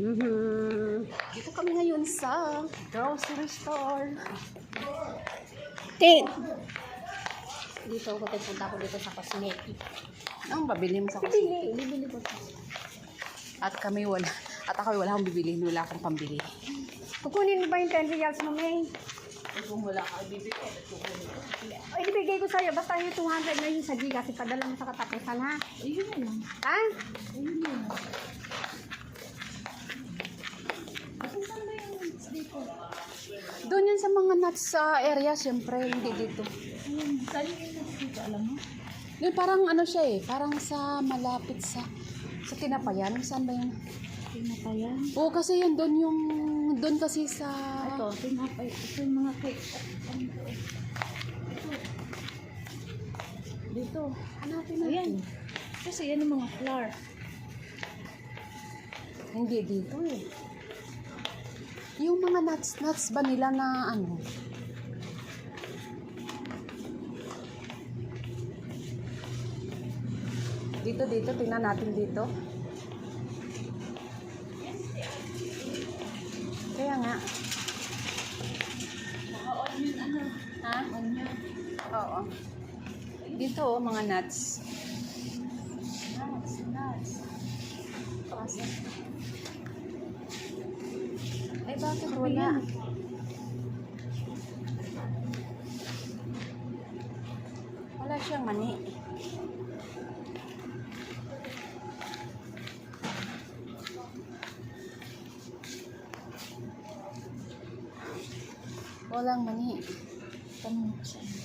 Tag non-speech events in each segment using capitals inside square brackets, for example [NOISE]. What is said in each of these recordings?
Mhm. Dito kami ngayon sa grocery store. Tin. Dito ako pupunta ako dito sa cosmetic. Ang babili mo sa Bibili, bibili ko. At kami wala. At ako wala akong bibili. Wala akong pambili. Kukunin mo ba yung 10 reals mo, May? Kung wala ka bibili, Ay, ibigay ko sa'yo. Basta yung 200 na yun sa G kasi padala mo sa katapusan, ha? Ayun na lang. Ha? Ayun na lang. Doon yan sa mga nuts sa area, syempre, hindi dito. alam mo? Yun, parang ano siya eh, parang sa malapit sa sa Tinapayan. Saan ba yung... Tinatayan. Oo, kasi yun, doon yung... Doon kasi sa... Ito, tinapay. Ito yung mga cake. Ano to? Ito. Dito. Hanapin natin. Ayan. Kasi yan yung mga flour. Hindi dito eh. Yung mga nuts, nuts ba nila na ano? Dito, dito. Tingnan natin dito. Kaya nga. Ha? Oo. Dito, oh, mga nuts. Nuts, nuts. Kasi. Wala? Wala siyang mani. Walang mani. Tanong siya.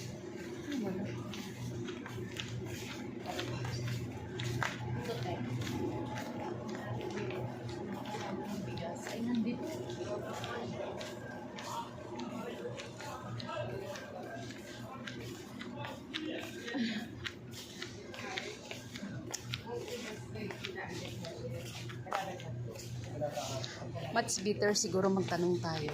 Much bitter siguro magtanong tayo.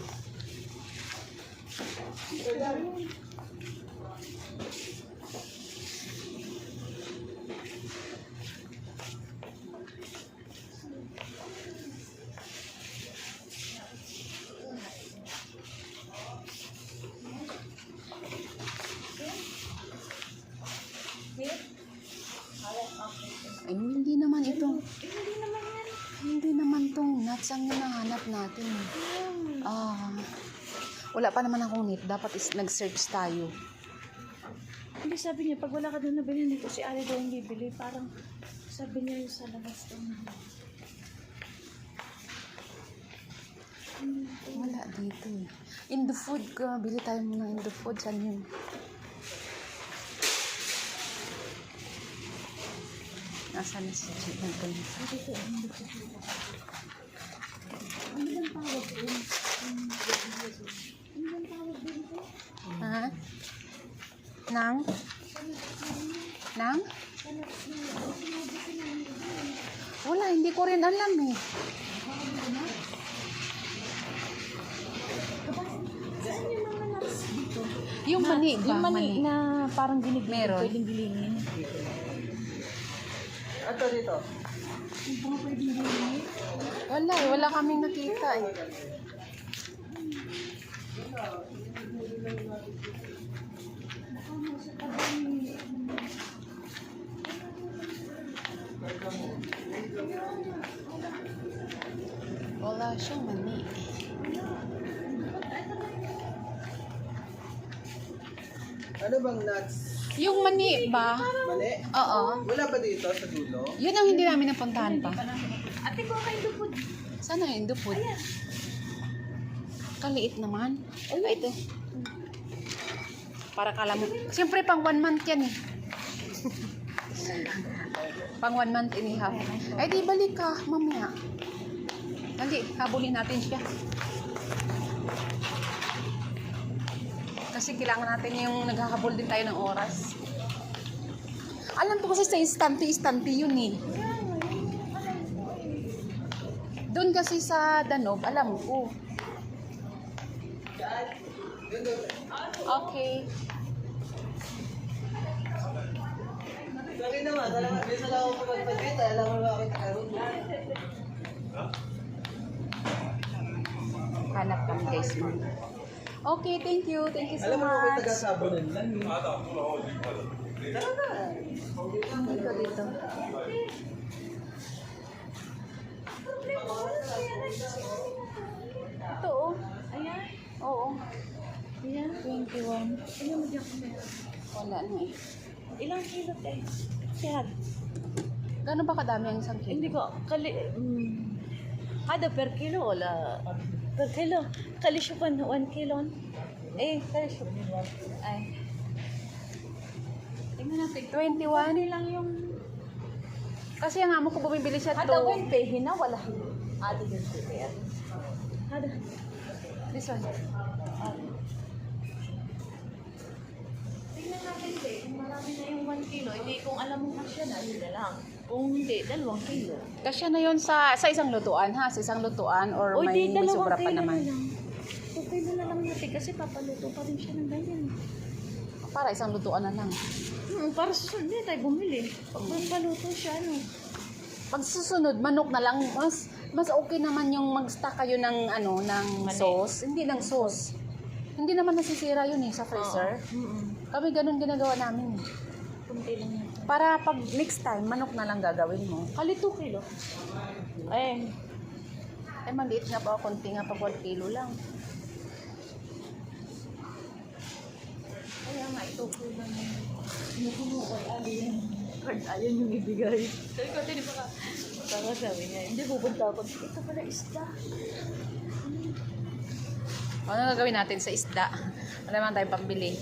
Natin. Ah, wala pa naman akong net. Dapat is nag-search tayo. Hindi sabi niya, pag wala ka doon na bilhin dito, si Ali daw yung bibili. Parang sabi niya yung sa labas daw na. Wala dito eh. In the food ka, bili tayo muna in the food. Saan yun? Nasaan na si Chief natin? Dito, ano dito. Ano bang tawag doon? Ano bang tawag doon po? Ha? Nang? Nang? Wala, hindi ko rin alam eh. Yung mani ba? Yung mani, na parang ginig Meron. pwedeng bilhin. Ato dito. Yung pwedeng bilhin. Wala eh, wala kaming nakita eh. Wala siyang mani. Ano bang nuts? Yung mani ba? Mali? Oo. Wala ba dito sa dulo? Yun ang hindi namin napuntahan pa. Ate ko kayo lupod. Sana yung dupod. Kaliit naman. Ay, ito. Para kala mo. Siyempre, pang one month yan eh. [LAUGHS] pang one month and a half. Ay, di balik ka, mamaya. Dali, habulin natin siya. Kasi kailangan natin yung naghahabol din tayo ng oras. Alam ko kasi sa instante-instante yun eh. Doon kasi sa Danog, alam ko. Okay. Sabi naman, alam mo, bisa lang ako pagpagkita, alam mo bakit karoon. Hanap kami guys. Okay, thank you. Thank you so Alam mo ba may much. taga-sabonan lang eh. Dito, dito. Ito oh. Ayan. Oo. Ayan. 21. Ano mo dyan kami? Wala na eh. Ilang kilo te? Siya. Gano'n ba kadami ang isang kilo? Hindi ko, kali, mm, ada per kilo wala. Per kilo. Kalisyo pa na 1 kilo. Eh, kalisyo. Ay. Tingnan natin. 21? Hindi lang yung... Kasi ang amo ko bumibili siya to. 20, hina wala. Ada 20 kaya. Ada. This one. Tingnan natin te, kung marami na yung 1 kilo, hindi kung alam mo kasya na, yun na lang. Kung hindi, dalawang kilo. Kasya na yon sa sa isang lutuan ha, sa isang lutuan or O may, di, may sobra pa naman. na lang. Kilo na lang natin kasi papaluto pa rin siya ng ganyan. Para isang lutuan na lang. Hmm, para susunod hindi tayo bumili. Pag papaluto siya, ano. Pag susunod, manok na lang, mas mas okay naman yung mag-stock kayo ng ano ng Mani. sauce, hindi ng sauce. Hindi naman nasisira yun eh sa freezer. Mm-mm. Kami ganun ginagawa namin. eh. Kunti lang yan. Para pag next time, manok na lang gagawin mo. Kali 2 kilo. Ay, Eh, maliit nga pa, konti nga pa, 1 kilo lang. kaya nga ito kilo lang. Sinukulo ko ay alien. Card alien yung ibigay. Sabi ko, hindi pa ka. Tama sabi niya, hindi pupunta ako. Ito pala isda. Ano gagawin natin sa isda? Wala naman tayong pambili.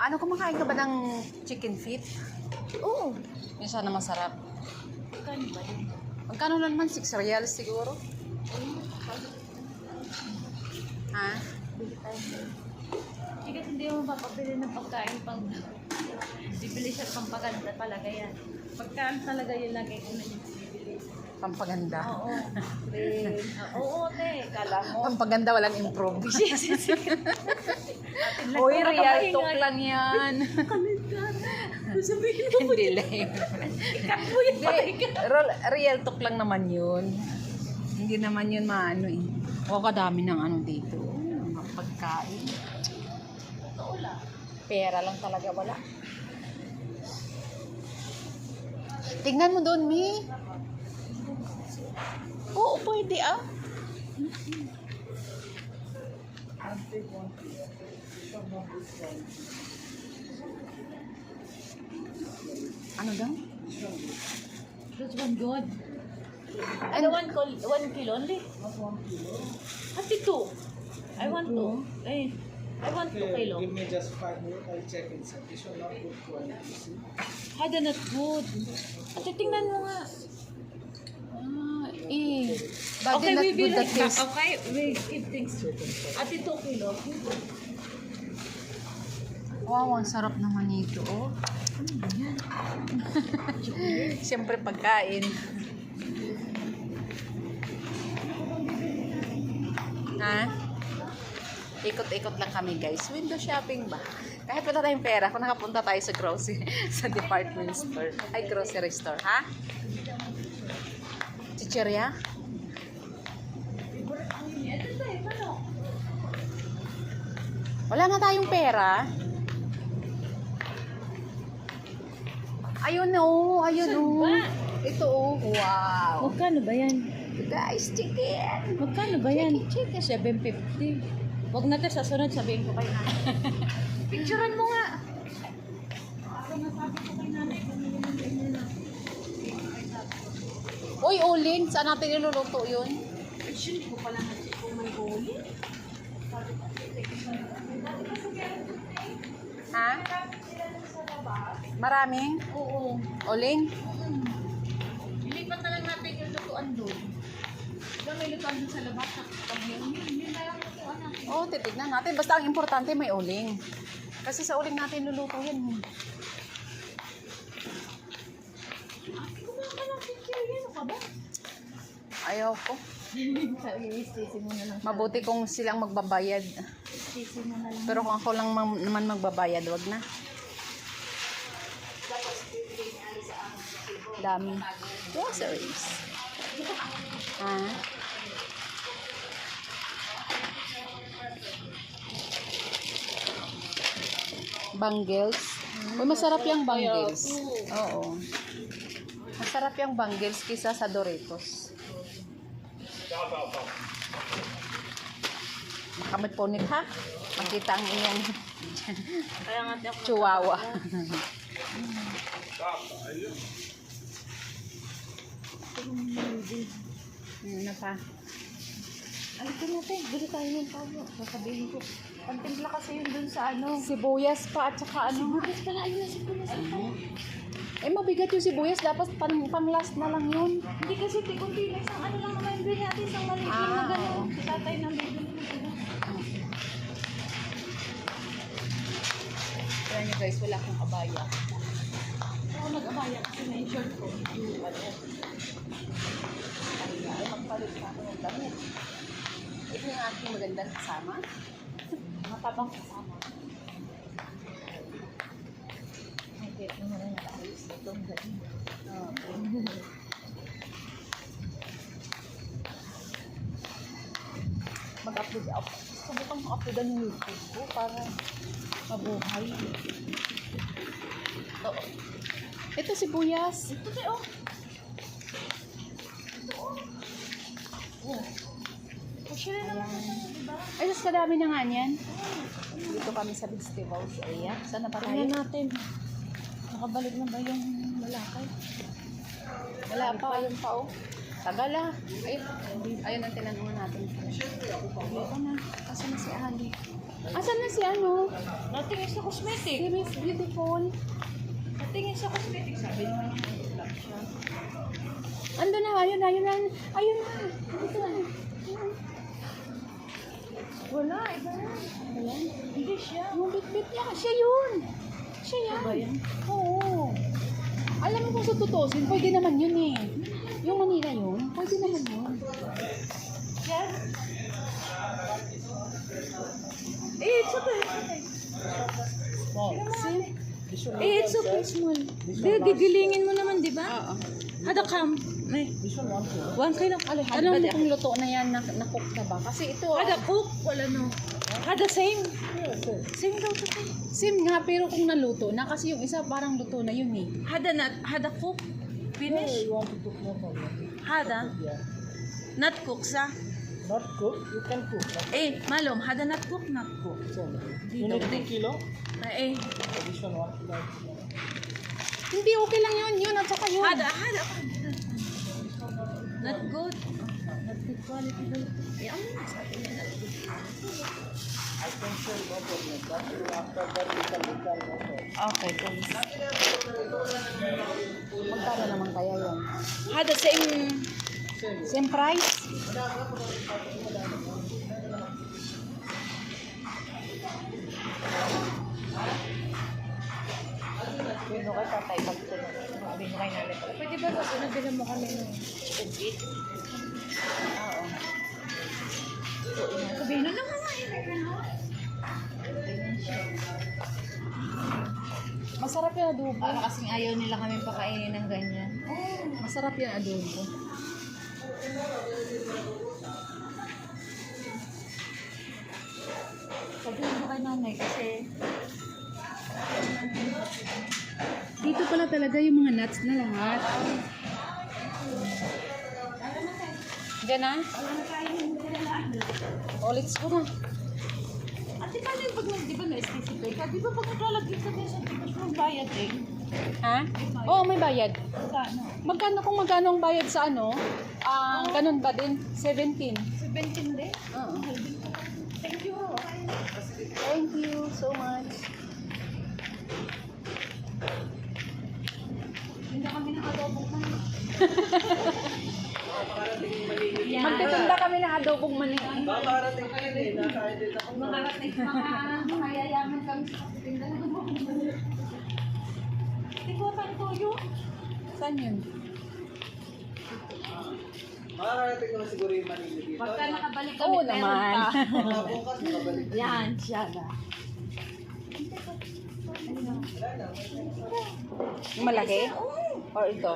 Ano, kumakain ka ba ng chicken feet? Oo. Yun sana masarap. Magkano na naman? 6 reals siguro? Ha? Tayo. Hindi kasi hindi mo mapapili ng pagkain pang bibili siya pang paganda talaga yan. Pagkaan talaga yun lagi ko na yung bibili. Pampaganda. Oo. Oo, te. Kala mo. Pampaganda walang improve. [LAUGHS] [LAUGHS] Uy, real talk lang yan. Sabihin mo, [LAUGHS] Hindi lang. ikat mo yung patay ka. Real, real talk lang naman yun. Hindi naman yun maano eh. O kadami ng ano dito. Mga pagkain. Totoo lang. Pera lang talaga wala. Tingnan mo doon, Mi. Oo, pwede ah. Ano daw? That's one good. Ano, one, kil one kilo only? Ati two. I want two. Eh, I want two kilo. Give me just five minutes, I'll check inside. This one not good quality. see? Hada not good. Ate, tingnan mo nga. Ah, eh. But okay, not we good the taste. Okay, we keep things. Ate, two kilo. Wow, ang sarap naman nito, oh. Siyempre pagkain. Ha? Ikot-ikot lang kami, guys. Window shopping ba? Kahit wala tayong pera, kung nakapunta tayo sa grocery, [LAUGHS] sa department store, ay grocery store, ha? Chicheria? Wala nga tayong pera. Ayun oh, ayun Saan oh. ba? Ito oh, wow. Magkano ba yan? Guys, chicken. Magkano ba yan? Chicken, 750. Huwag natin sa sunod sabihin ko kay nanay. [LAUGHS] Picturean mo nga. Na. Uy, uling, saan natin niluluto yun? Actually, ko pala na kung may huli. Ha? Maraming? Oo. Uling? Ilipat na lang natin yung lutuan doon. Diba may lutuan doon sa labas? Pag yun, yun, yun na lang lutuan natin. Oo, oh, titignan natin. Basta ang importante may uling. Kasi sa uling natin luluto yan. Ayaw ko. Mabuti kung silang magbabayad. Pero kung ako lang naman magbabayad, wag na. Dami. Groceries. Ha? Bangles. Uy, masarap yung bangles. Oo. Masarap yung bangles kisa sa Doritos. Kamit punit ha. Makita ang iyong chihuahua. [LAUGHS] Ano na pa? Alito natin, bili tayo ng pabo. Sasabihin ko. Pantimpla kasi yun dun sa ano. Sibuyas pa at saka ano. Sibuyas pala, ayun na sibuyas. Eh, mabigat yung sibuyas. Dapat pang, pang last na lang yun. Hindi kasi tikunti na isang ano lang naman bili natin, isang maliit lang na Ah, gano'n. Si tatay nang bibili ng. Kaya nyo guys, wala akong abaya. Ako nag-abaya kasi na yung short ko. Yung ano. Ay, magpalit na ako ng damit. Ito yung aking magandang kasama. Matabang kasama. Ay, kaya mo na nakaayos ito. Ang galing. Mag-upload ako. Subukang mag-upload ng YouTube ko para mabuhay. Oo. Ito sibuyas. Ito. Oh. Naman, di ba? Ay, mas kadami na nga niyan. Dito kami sa vegetables area. Saan na pa tayo? Tingnan natin. Nakabalik na ba yung malakay? Wala pa. Ayun pa oh. Tagal ah. Ayun. Ayun ang tinanungan natin. Dito na. Asan na si Ali? Asan na si ano? Natingin sa cosmetic. Si Miss Beautiful. Natingin sa cosmetic. Sabi naman siya. Ando na. Ayun na. Ayun na. Ayun na. Dito na. Wala, iba na. Ayan. Hindi siya. Yung bit-bit niya. Siya yun. Siya yan. Ba yan? Oo. Alam mo kung sa tutusin, pwede naman yun eh. Yung Manila yun, pwede naman yun. Yes. Eh, it's okay. It's okay. See? Eh, it's okay, small. Di, gigilingin mo naman, di ba? Oo. Hada kam. Eh, This one one kilo. one kilo. Alam mo kung luto na yan, na, na-cook na ba? Kasi ito, Hada cook, wala no. Hada same. Same daw to. sim nga, pero kung naluto na, kasi yung isa parang luto na yun eh. Hada not, hada cook. Finish. You want to cook more for me? Hada. Yeah. Not cook sa. Not cook, you can cook. But Eh, malum, hada not cook, not cook. so, you need two kilo. Eh, So this one one kilo. Hindi, okay lang yun. Yun at saka yun. hada, hada. Not good. Not good quality na sabi niya, not good. I can show no problem. But after that you can return problem. Okay, please. Magkano naman kaya yun? Hada same. Same price? Nabila mo kami ng chicken Oo. Sabihin na naman nga. Masarap yung adobo. Para kasing ayaw nila kami pakainin ng ganyan. Oh, masarap yung adobo. Sabihin mo kay nanay kasi pala talaga yung mga nuts na lahat. Diyan na? Oh, let's go na. Ate, paano yung pag nag, di ba na-specify ka? Di ba pag naglalagay sa mesa, di ba siya bayad eh? Ha? Oo, may bayad. Magkano? Magkano kung magkano ang bayad sa ano? Ah, ganun ba din? 17. 17 din? Oo. Thank you. Thank you so much. Hindi kami nakadobong man. Magtitinda kami ng adobong mani. Makarating ka din. Nakain din ako. Makarating mga mayayaman kami sa tinda ng Hindi ko tayo toyo. Saan yun? Makakarating naman siguro yung Manila dito. Pagka nakabalik kami, Oo naman. [LAUGHS] bukas, makabalik. Yan, siya? Yung malaki? Or ito?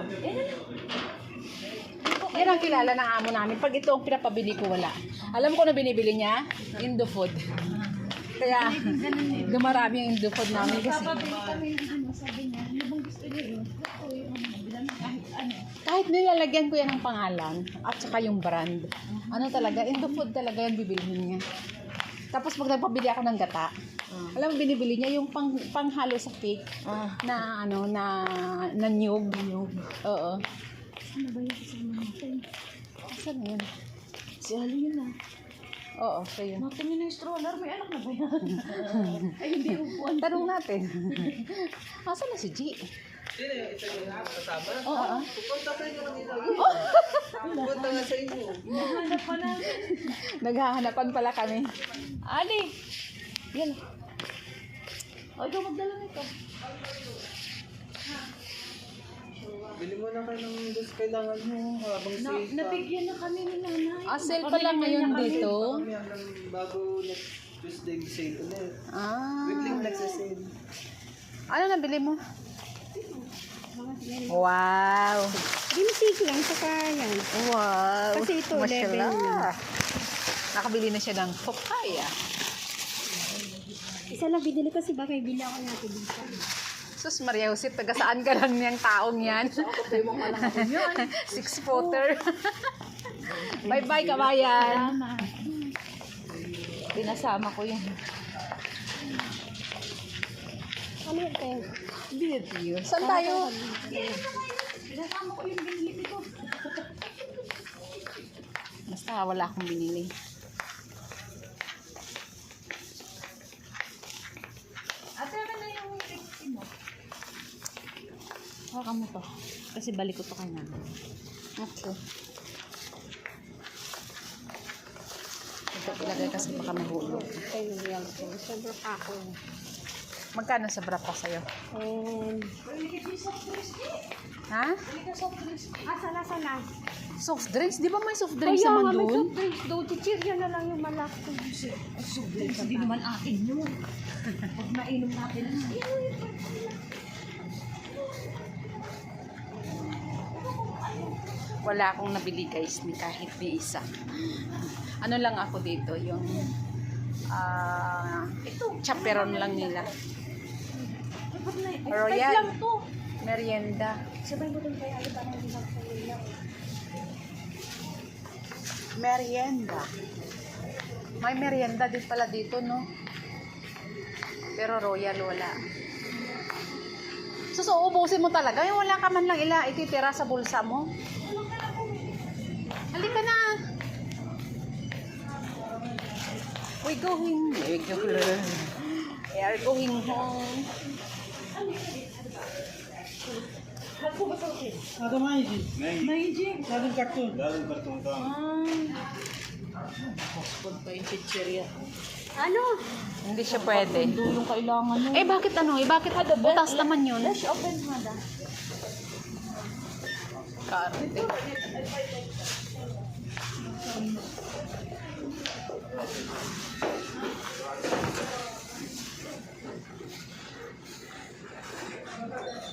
Yan ang kilala ng amo namin. Pag ito ang pinapabili ko, wala. Alam ko na binibili niya? Indo food. Kaya, dumarami yung Indo food namin kasi. Papabili kami ng ano, sabi niya, ano bang gusto niyo yun? Ako yung bilang kahit ano. Kahit nilalagyan ko yan ng pangalan at saka yung brand. Ano talaga, Indo food talaga yung bibilihin niya. Tapos pag nagpabili ako ng gata, alam mo binibili niya yung pang panghalo sa cake na ano na na nyug. Oo. Ano ba yung kasama natin? Saan na yun? Si Ali yun ah. Oo, so yun. Natin yun yung stroller, may anak na ba yan? [LAUGHS] Ay, hindi upuan. Tanong natin. [LAUGHS] Asan na si G? Sino yung isa yung kasama? Oo. Pupunta sa inyo kanina. [LAUGHS] Pupunta nga sa inyo. Nahanap pa na. Naghahanapan pala kami. Ali! Yan. O, ikaw magdala nito. Bili mo na kayo ng dos kailangan mo habang Na, safe pa. nabigyan na kami ni nanay. Ah, sale pala ngayon dito. Kami hanggang bago next Tuesday sale ulit. Ah. Weekly nagsasale. Ano nabili mo? Wow. Ginisik lang sa kaya. Wow. Kasi ito, level Mashallah. Nakabili na siya ng papaya. Isa lang binili ko si Bakay bila ko natin dito. Sus Maria Jose, taga saan ka lang niyang taong yan? [LAUGHS] Six footer. [LAUGHS] Bye-bye, kabayan. Pinasama ko yun. Ano yun tayo? Video. Saan tayo? Pinasama ko yung binili ko. Basta wala akong binili. Ate, ano na yung recipe mo? Hawakan mo to. Kasi balik ko to kay nanay. Okay. Ito ilagay kasi baka mahulog. Tayo yan ko. Sobrang ako. Magkano sa brapa sa'yo? And, Ha? ah, sana, sana. Soft drinks? Di ba may soft drinks Kaya naman nga, may doon? soft drinks doon. Chichirya na lang yung malaki. Hindi naman atin yun. [LAUGHS] Pag nainom natin, Wala akong nabili guys, ni kahit ni isa. Ano lang ako dito, yung ah ito, chaperon lang nila. Royal. Merienda. Merienda. May merienda din pala dito, no? Pero royal wala. So, so ubusin mo talaga. Yung wala ka man lang ila ititira sa bulsa mo. Halika na. We going, we going. We are going home. Ada maigi. Maijing. Laging cartoon. Pag pa yung chichirya. Ano? Hindi siya pwede. Yung kailangan mo. Eh, bakit ano? Eh, bakit butas naman yun? Let's open hada. Karte.